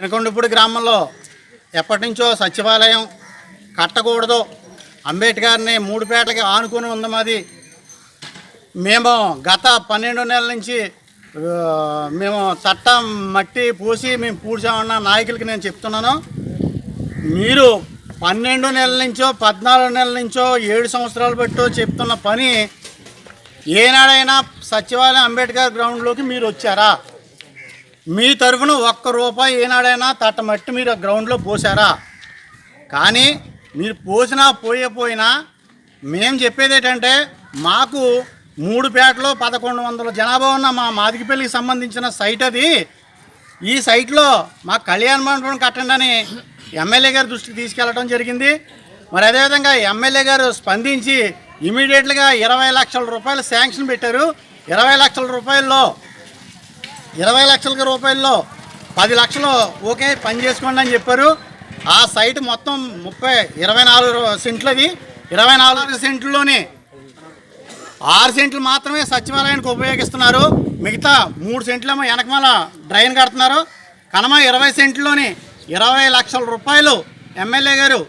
వెనకొండపూడి గ్రామంలో ఎప్పటి నుంచో సచివాలయం కట్టకూడదు. అంబేద్కర్ని మూడు పేటలకి ఆనుకొని ఉంది మాది. మేము గత పన్నెండు నెలల నుంచి మేము చట్టం మట్టి పూసి మేము పూడ్చామన్న నాయకులకి నేను చెప్తున్నాను. మీరు పన్నెండు నెలల నుంచో పద్నాలుగు నెలల నుంచో ఏడు సంవత్సరాలు పెట్టో చెప్తున్న పని ఏనాడైనా సచివాలయం అంబేద్కర్ గ్రౌండ్లోకి మీరు వచ్చారా? మీ తరఫున ఒక్క రూపాయి ఏనాడైనా తట్ట మట్టి మీరు ఆ గ్రౌండ్లో పోసారా కానీ మీరు పోసినా పోయే పోయినా మేము చెప్పేది ఏంటంటే మాకు మూడు పేటలో పదకొండు వందల జనాభా ఉన్న మా మాదికిపల్లికి సంబంధించిన సైట్ అది. ఈ సైట్లో మా కళ్యాణ మండపం కట్టండి అని ఎమ్మెల్యే గారి దృష్టికి తీసుకెళ్ళడం జరిగింది. మరి అదేవిధంగా ఎమ్మెల్యే గారు స్పందించి ఇమీడియట్గా ఇరవై లక్షల రూపాయలు శాంక్షన్ పెట్టారు. ఇరవై లక్షల రూపాయల్లో ఇరవై లక్షల రూపాయల్లో పది లక్షలు ఓకే పని చేసుకోండి అని చెప్పారు. ఆ సైట్ మొత్తం ముప్పై ఇరవై నాలుగు సెంట్లది ఇరవై నాలుగు సెంట్లలోనే ఆరు సెంట్లు మాత్రమే సచివాలయానికి ఉపయోగిస్తున్నారు. మిగతా మూడు సెంట్లేమో వెనకమాల డ్రైన్ కడుతున్నారు. కనమ ఇరవై సెంట్లోని ఇరవై లక్షల రూపాయలు ఎమ్మెల్యే గారు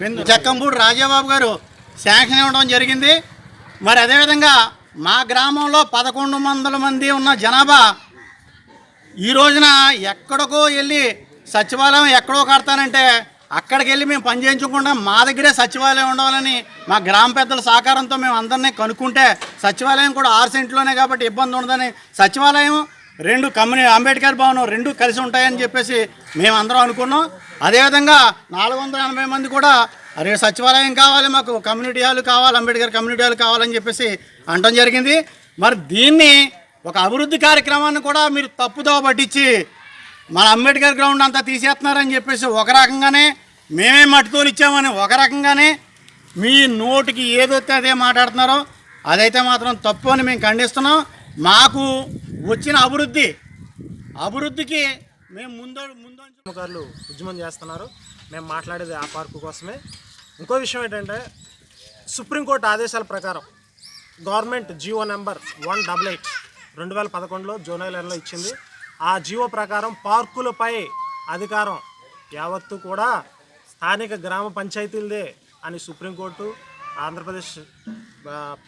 పెందు జక్కంపూడి రాజాబాబు గారు శాంక్షన్ ఇవ్వడం జరిగింది. మరి అదేవిధంగా మా గ్రామంలో పదకొండు వందల మంది ఉన్న జనాభా ఈ రోజున ఎక్కడికో వెళ్ళి సచివాలయం ఎక్కడో కడతానంటే అక్కడికి వెళ్ళి మేము పని చేయించకుండా మా దగ్గరే సచివాలయం ఉండాలని మా గ్రామ పెద్దల సహకారంతో మేము అందరినీ కనుక్కుంటే సచివాలయం కూడా ఆరు సెంట్లోనే కాబట్టి ఇబ్బంది ఉండదని సచివాలయం రెండు కమ్యూని అంబేద్కర్ భవనం రెండు కలిసి ఉంటాయని చెప్పేసి మేము అందరం అనుకున్నాం. అదేవిధంగా నాలుగు వందల ఎనభై మంది కూడా అరే సచివాలయం కావాలి మాకు కమ్యూనిటీ హాల్ కావాలి అంబేద్కర్ కమ్యూనిటీ హాల్ కావాలని చెప్పేసి అనడం జరిగింది. మరి దీన్ని ఒక అభివృద్ధి కార్యక్రమాన్ని కూడా మీరు తప్పుదోవ పట్టించి మన అంబేద్కర్ గ్రౌండ్ అంతా తీసేస్తున్నారని చెప్పేసి ఒక రకంగానే మేమే మట్టుకొని ఇచ్చామని ఒక రకంగానే మీ నోటికి ఏదైతే అదే మాట్లాడుతున్నారో అదైతే మాత్రం తప్పు అని మేము ఖండిస్తున్నాం. మాకు వచ్చిన అభివృద్ధి అభివృద్ధికి మేము ముందు ముందు ఉద్యమం చేస్తున్నారు. మేము మాట్లాడేది ఆ పార్కు కోసమే. ఇంకో విషయం ఏంటంటే సుప్రీంకోర్టు ఆదేశాల ప్రకారం government GO number one double eight రెండు వేల పదకొండులో జూలై నెలలో ఇచ్చింది. ఆ జీవో ప్రకారం పార్కులపై అధికారం యావత్తు కూడా స్థానిక గ్రామ పంచాయతీలదే అని సుప్రీంకోర్టు ఆంధ్రప్రదేశ్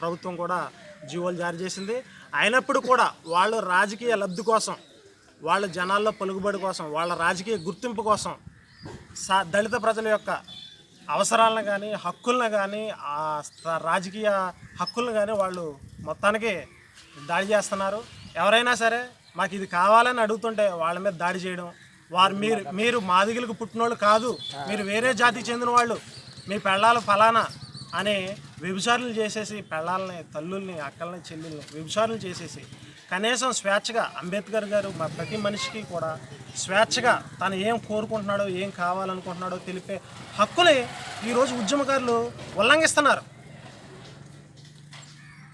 ప్రభుత్వం కూడా జీవోలు జారీ చేసింది. అయినప్పుడు కూడా వాళ్ళు రాజకీయ లబ్ధి కోసం వాళ్ళ జనాల్లో పలుకుబడి కోసం వాళ్ళ రాజకీయ గుర్తింపు కోసం సా దళిత ప్రజల యొక్క అవసరాలను కానీ హక్కులను కానీ రాజకీయ హక్కులను కానీ వాళ్ళు మొత్తానికి దాడి చేస్తున్నారు. ఎవరైనా సరే మాకు ఇది కావాలని అడుగుతుంటే వాళ్ళ మీద దాడి చేయడం వారు మీరు మీరు మాదిగలకు పుట్టినోళ్ళు కాదు మీరు వేరే జాతికి చెందిన వాళ్ళు మీ పెళ్ళాలు ఫలానా అని వ్యభిచారులు చేసేసి పెళ్ళాలని తల్లుల్ని అక్కల్ని చెల్లెల్ని వ్యభిచారులు చేసేసి కనీసం స్వేచ్ఛగా అంబేద్కర్ గారు మా ప్రతి మనిషికి కూడా స్వేచ్ఛగా తను ఏం కోరుకుంటున్నాడో ఏం కావాలనుకుంటున్నాడో తెలిపే హక్కుని ఈరోజు ఉద్యమకారులు ఉల్లంఘిస్తున్నారు.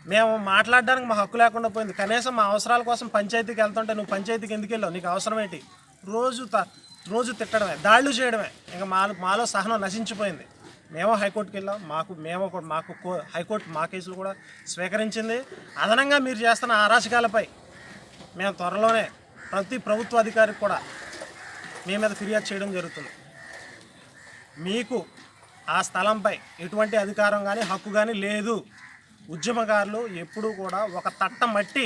మేము మాట్లాడడానికి మా హక్కు లేకుండా పోయింది. కనీసం మా అవసరాల కోసం పంచాయతీకి వెళ్తుంటే నువ్వు పంచాయతీకి ఎందుకు వెళ్ళావు? నీకు అవసరం ఏంటి? రోజు త- రోజు తిట్టడమే దాడులు చేయడమే. ఇంకా మా మాలో సహనం నశించిపోయింది. మేము హైకోర్టుకి వెళ్ళాం. మాకు మేము కూడా మాకు కో- హైకోర్టు మా కేసులు కూడా స్వీకరించింది. అదనంగా మీరు చేస్తున్న అరాచకాలపై మేము త్వరలోనే ప్రతి ప్రభుత్వ అధికారికి కూడా మీ మీద ఫిర్యాదు చేయడం జరుగుతుంది. మీకు ఆ స్థలంపై ఎటువంటి అధికారం కానీ హక్కు కానీ లేదు. ఉద్యమకారులు ఎప్పుడూ కూడా ఒక తట్ట మట్టి